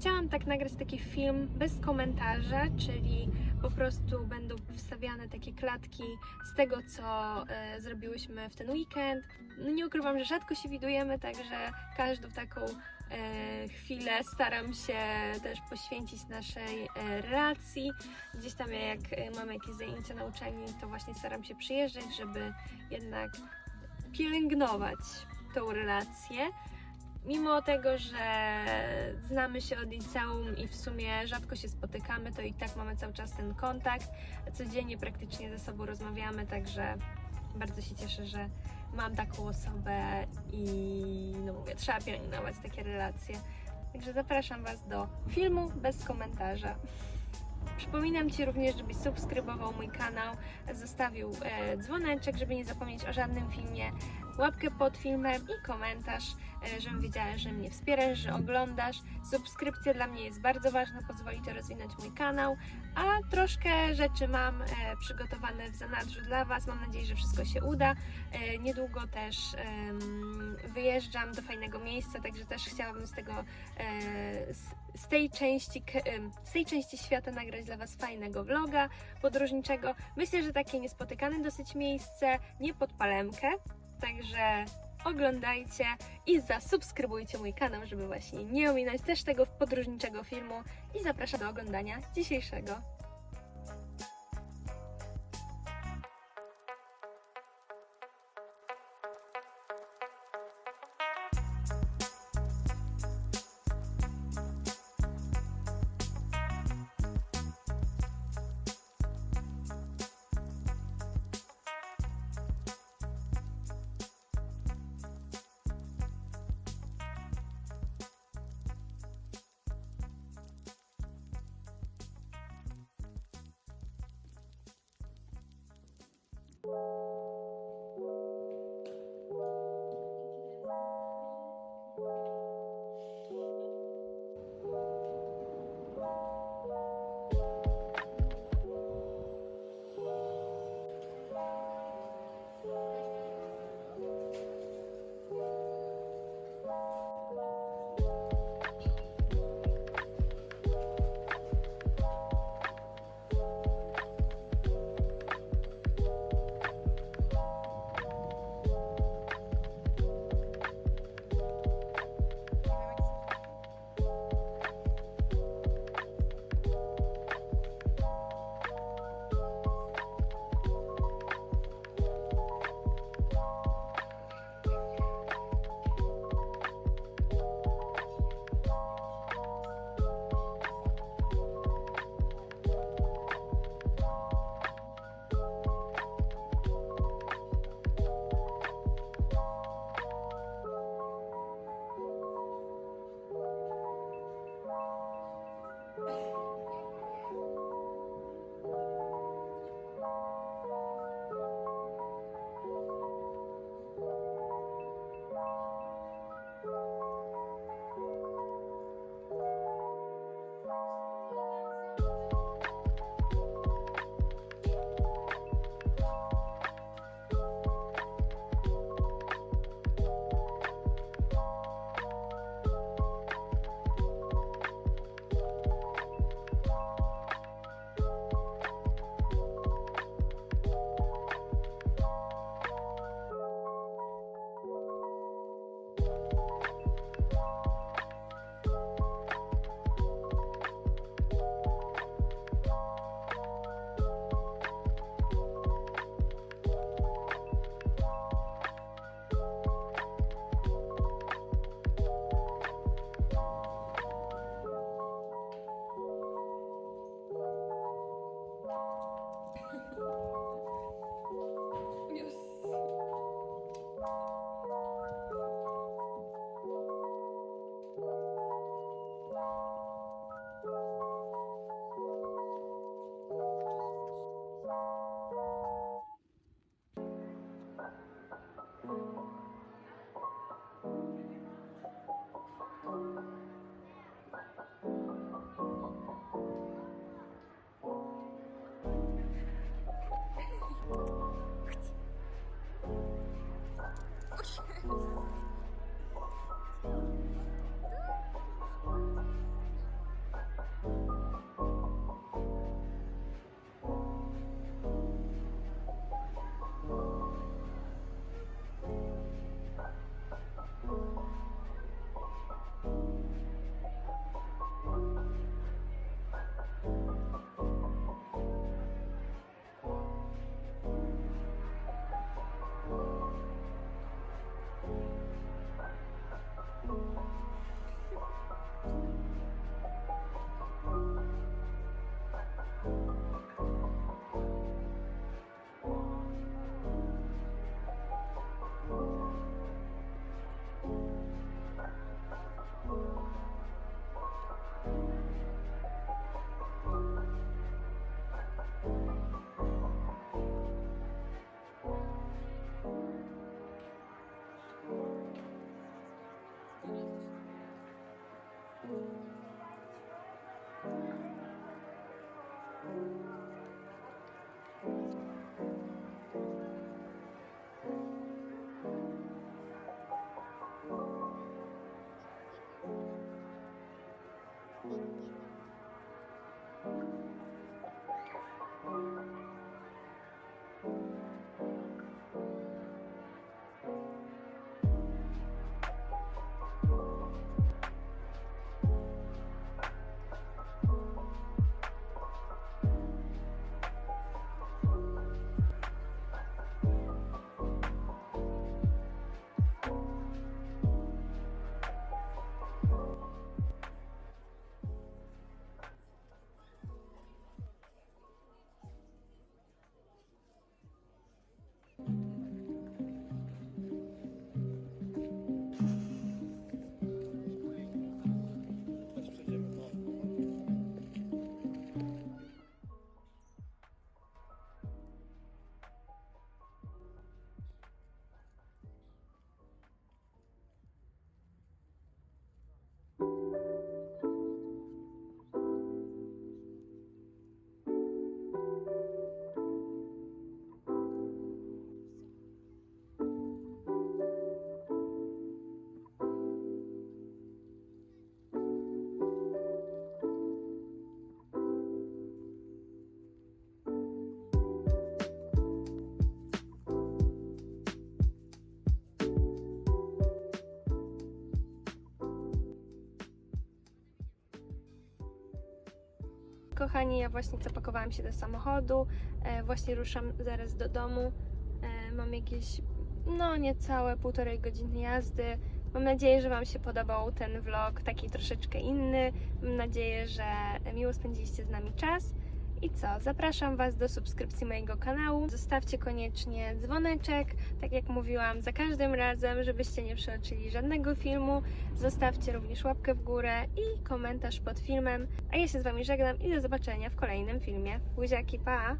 Chciałam tak nagrać taki film bez komentarza, czyli po prostu będą wstawiane takie klatki z tego, co e, zrobiłyśmy w ten weekend. No nie ukrywam, że rzadko się widujemy, także każdą taką e, chwilę staram się też poświęcić naszej e, relacji. Gdzieś tam jak mamy jakieś zajęcia na uczelni, to właśnie staram się przyjeżdżać, żeby jednak pielęgnować tą relację. Mimo tego, że znamy się od liceum i w sumie rzadko się spotykamy, to i tak mamy cały czas ten kontakt. Codziennie praktycznie ze sobą rozmawiamy, także bardzo się cieszę, że mam taką osobę i no mówię, trzeba pielęgnować takie relacje. Także zapraszam Was do filmu bez komentarza. Przypominam Ci również, żebyś subskrybował mój kanał, zostawił e, dzwoneczek, żeby nie zapomnieć o żadnym filmie, łapkę pod filmem i komentarz, e, żebym wiedziała, że mnie wspierasz, że oglądasz. Subskrypcja dla mnie jest bardzo ważna, pozwoli to rozwinąć mój kanał, a troszkę rzeczy mam e, przygotowane w zanadrzu dla Was. Mam nadzieję, że wszystko się uda. E, niedługo też wyjeżdżam do fajnego miejsca, także też chciałabym z tego z, tej części z tej części świata nagrać dla Was fajnego vloga podróżniczego. Myślę, że takie niespotykane dosyć miejsce, nie pod palemkę, także oglądajcie i zasubskrybujcie mój kanał, żeby właśnie nie ominąć też tego podróżniczego filmu i zapraszam do oglądania dzisiejszego. Kochani, ja właśnie zapakowałam się do samochodu, e, właśnie ruszam zaraz do domu. E, mam jakieś, no niecałe półtorej godziny jazdy. Mam nadzieję, że Wam się podobał ten vlog, taki troszeczkę inny. Mam nadzieję, że miło spędziliście z nami czas. I co? Zapraszam Was do subskrypcji mojego kanału. Zostawcie koniecznie dzwoneczek, tak jak mówiłam, za każdym razem, żebyście nie przeoczyli żadnego filmu. Zostawcie również łapkę w górę i komentarz pod filmem. A ja się z Wami żegnam i do zobaczenia w kolejnym filmie. Buziaki, pa!